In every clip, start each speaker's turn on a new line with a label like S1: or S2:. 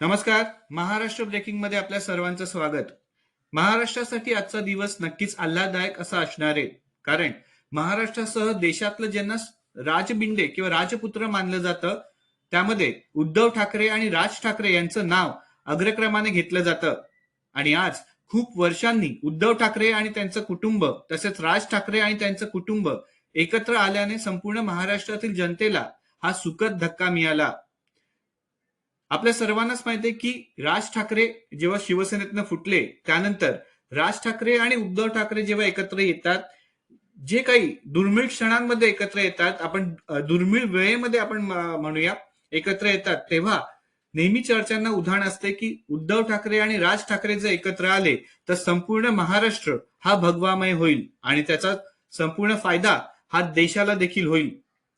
S1: नमस्कार. महाराष्ट्र ब्रेकिंगमध्ये आपल्या सर्वांचं स्वागत. महाराष्ट्रासाठी आजचा दिवस नक्कीच आल्हाददायक असा असणार. आहे कारण महाराष्ट्रासह देशातलं ज्यांना राजबिंडे किंवा राजपुत्र मानलं जातं त्यामध्ये उद्धव ठाकरे आणि राज ठाकरे यांचं नाव अग्रक्रमाने घेतलं जातं. आणि आज खूप वर्षांनी उद्धव ठाकरे आणि त्यांचं कुटुंब तसेच राज ठाकरे आणि त्यांचं कुटुंब एकत्र आल्याने संपूर्ण महाराष्ट्रातील जनतेला हा सुखद धक्का मिळाला. आपल्या सर्वांनाच माहिती आहे की राज ठाकरे जेव्हा शिवसेनेतनं फुटले त्यानंतर राज ठाकरे आणि उद्धव ठाकरे जेव्हा एकत्र येतात जे काही दुर्मिळ क्षणांमध्ये एकत्र येतात आपण दुर्मिळ वेळेमध्ये आपण म्हणूया एकत्र येतात तेव्हा नेहमी चर्चांना उदाहरण असते की उद्धव ठाकरे आणि राज ठाकरे जर एकत्र आले तर संपूर्ण महाराष्ट्र हा भगवामय होईल आणि त्याचा संपूर्ण फायदा हा देशाला देखील होईल.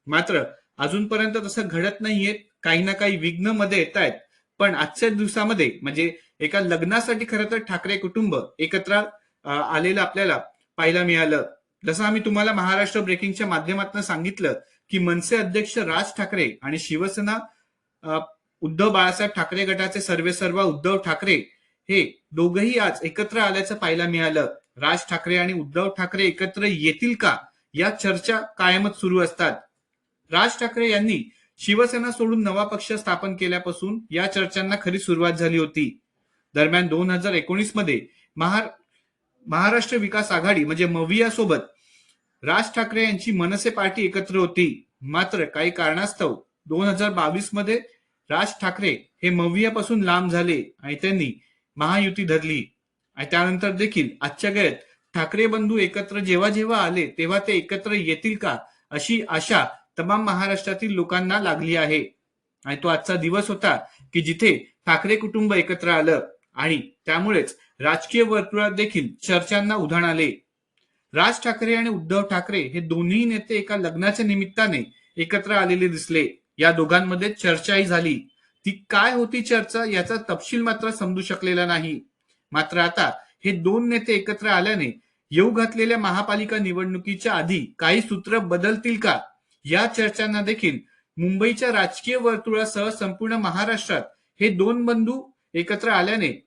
S1: मात्र अजूनपर्यंत तसं घडत नाहीये. काही ना काही विघ्नमध्ये येत आहेत पण आजच्या दिवसामध्ये म्हणजे एका लग्नासाठी खरं तर ठाकरे कुटुंब एकत्र आलेलं आपल्याला पाहायला मिळालं. जसं आम्ही तुम्हाला महाराष्ट्र ब्रेकिंगच्या माध्यमातून सांगितलं की मनसे अध्यक्ष राज ठाकरे आणि शिवसेना उद्धव बाळासाहेब ठाकरे गटाचे सर्वे सर्व उद्धव ठाकरे हे दोघही आज एकत्र आल्याचं पाहायला मिळालं. राज ठाकरे आणि उद्धव ठाकरे एकत्र येतील का? या चर्चा कायमच सुरू असतात. राज ठाकरे यांनी शिवसेना सोडून नवा पक्ष स्थापन केल्यापासून या चर्चांना खरी सुरुवात झाली होती. दरम्यान दोन हजार एकोणीसमध्ये महार महाराष्ट्र विकास आघाडी म्हणजे मविया सोबत राज ठाकरे यांची मनसे पार्टी एकत्र होती. मात्र काही कारणास्तव दोन हजार बावीसमध्ये राज ठाकरे हे मवियापासून लांब झाले आणि त्यांनी महायुती धरली. आणि त्यानंतर देखील आजच्या गळ्यात ठाकरे बंधू एकत्र जेव्हा जेव्हा आले तेव्हा ते एकत्र येतील का अशी आशा तमाम महाराष्ट्रातील लोकांना लागली आहे. आणि तो आजचा दिवस होता की जिथे ठाकरे कुटुंब एकत्र आलं आणि त्यामुळेच राजकीय वर्तुळात देखील चर्चांना उधाण आले. राज ठाकरे आणि उद्धव ठाकरे हे दोन्ही नेते एका लग्नाच्या निमित्ताने एकत्र आलेले दिसले. या दोघांमध्ये चर्चाही झाली. ती काय होती चर्चा याचा तपशील मात्र समजू शकलेला नाही. मात्र आता हे दोन नेते एकत्र आल्याने येऊ घातलेल्या महापालिका निवडणुकीच्या आधी काही सूत्र बदलतील का? या चर्चांना देखील मुंबईच्या राजकीय वर्तुळासह संपूर्ण महाराष्ट्रात हे दोन बंधू एकत्र आल्याने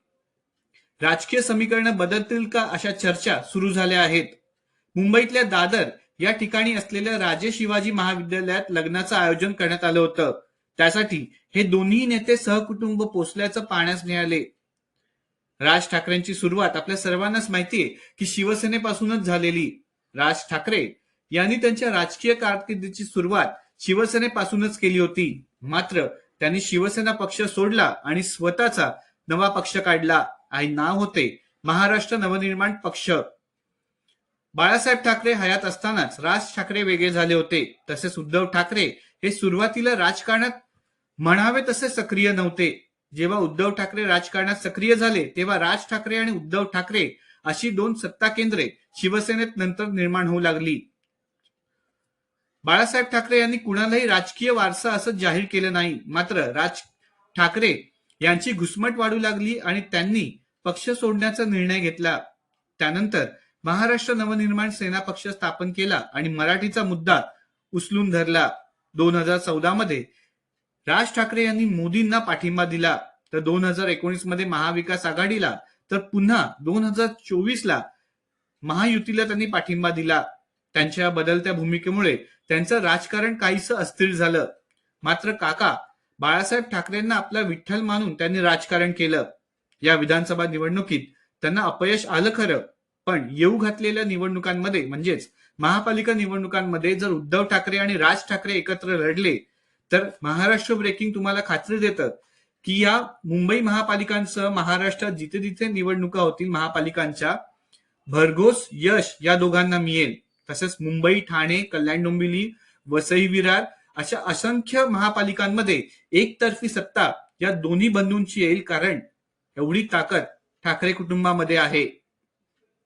S1: राजकीय समीकरण बदलतील का अशा चर्चा सुरू झाल्या आहेत. मुंबईतल्या दादर या ठिकाणी असलेल्या राजे शिवाजी महाविद्यालयात लग्नाचं आयोजन करण्यात आलं होतं. त्यासाठी हे दोन्ही नेते सहकुटुंब पोचल्याचं पाहण्यास मिळाले. राज ठाकरेंची सुरुवात आपल्या सर्वांनाच माहितीये की शिवसेनेपासूनच झालेली. राज ठाकरे यांनी त्यांच्या राजकीय कारकिर्दीची सुरुवात शिवसेनेपासूनच केली होती. मात्र त्यांनी शिवसेना पक्ष सोडला आणि स्वतःचा नवा पक्ष काढला. आणि नाव होते महाराष्ट्र नवनिर्माण पक्ष. बाळासाहेब ठाकरे हयात असतानाच राज ठाकरे वेगळे झाले होते. तसेच उद्धव ठाकरे हे सुरुवातीला राजकारणात म्हणावे तसे सक्रिय नव्हते. जेव्हा उद्धव ठाकरे राजकारणात सक्रिय झाले तेव्हा राज ठाकरे आणि उद्धव ठाकरे अशी दोन सत्ता केंद्रे शिवसेनेत नंतर निर्माण होऊ लागली. बाळासाहेब ठाकरे यांनी कुणालाही राजकीय वारसा असं जाहीर केलं नाही. मात्र राज ठाकरे यांची घुसमट वाढू लागली आणि त्यांनी पक्ष सोडण्याचा निर्णय घेतला. त्यानंतर महाराष्ट्र नवनिर्माण सेना पक्ष स्थापन केला आणि मराठीचा मुद्दा उचलून धरला. दोन हजार चौदा मध्ये राज ठाकरे यांनी मोदींना पाठिंबा दिला. तर दोन हजार एकोणीसमध्ये महाविकास आघाडीला तर पुन्हा दोन हजार चोवीस ला महायुतीला त्यांनी पाठिंबा दिला. त्यांच्या बदलत्या भूमिकेमुळे त्यांचं राजकारण काहीसं अस्थिर झालं. मात्र काका बाळासाहेब ठाकरेंना आपला विठ्ठल मानून त्यांनी राजकारण केलं. या विधानसभा निवडणुकीत त्यांना अपयश आलं खरं पण येऊ घातलेल्या निवडणुकांमध्ये म्हणजेच महापालिका निवडणुकांमध्ये जर उद्धव ठाकरे आणि राज ठाकरे एकत्र लढले तर महाराष्ट्र ब्रेकिंग तुम्हाला खात्री देतं की या मुंबई महापालिकांसह महाराष्ट्रात जिथे जिथे निवडणुका होतील महापालिकांच्या भरघोस यश या दोघांना मिळेल. तसेच मुंबई ठाणे कल्याण डोंबिवली वसई विरार अशा असंख्य महापालिकांमध्ये एकतर्फी सत्ता या दोन्ही बंधूंची येईल कारण एवढी ताकद ठाकरे कुटुंबामध्ये आहे.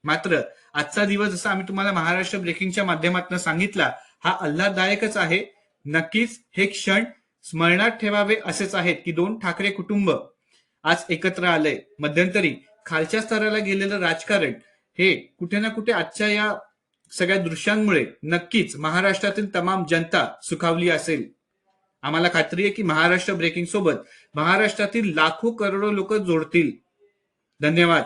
S1: मात्र आजचा दिवस जसा आम्ही तुम्हाला महाराष्ट्र ब्रेकिंगच्या माध्यमातून सांगितला हा आल्हाददायकच आहे. नक्कीच हे क्षण स्मरणात ठेवावे असेच आहेत की दोन ठाकरे कुटुंब आज एकत्र आलंय. मध्यंतरी खालच्या स्तराला गेलेलं राजकारण हे कुठे ना कुठे आजच्या या सगळ्या दृश्यांमुळे नक्कीच महाराष्ट्रातील तमाम जनता सुखावली असेल. आम्हाला खात्री आहे की महाराष्ट्र ब्रेकिंग सोबत महाराष्ट्रातील लाखो करोडो लोक जोडतील. धन्यवाद.